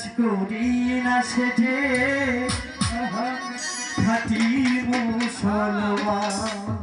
বিশ্বাস করি খাটি মুসলমান।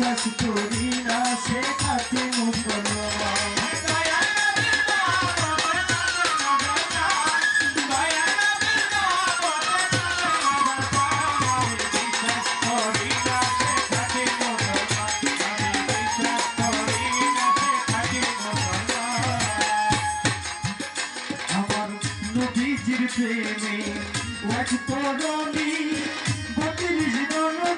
বিশ্বাস করি না সে খাতে মুসলমান প্রেমে এক তরণী বত্রিশ জনক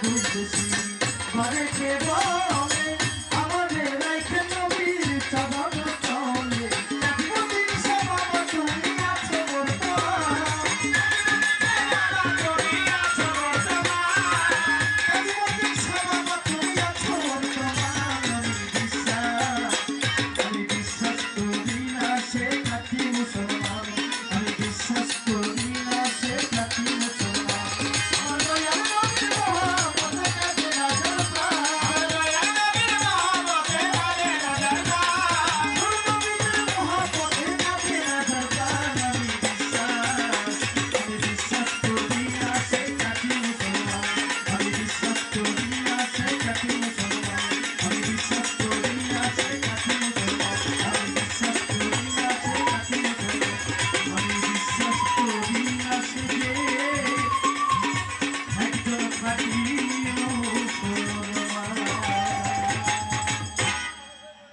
বুঝেছি ঘরে কেবল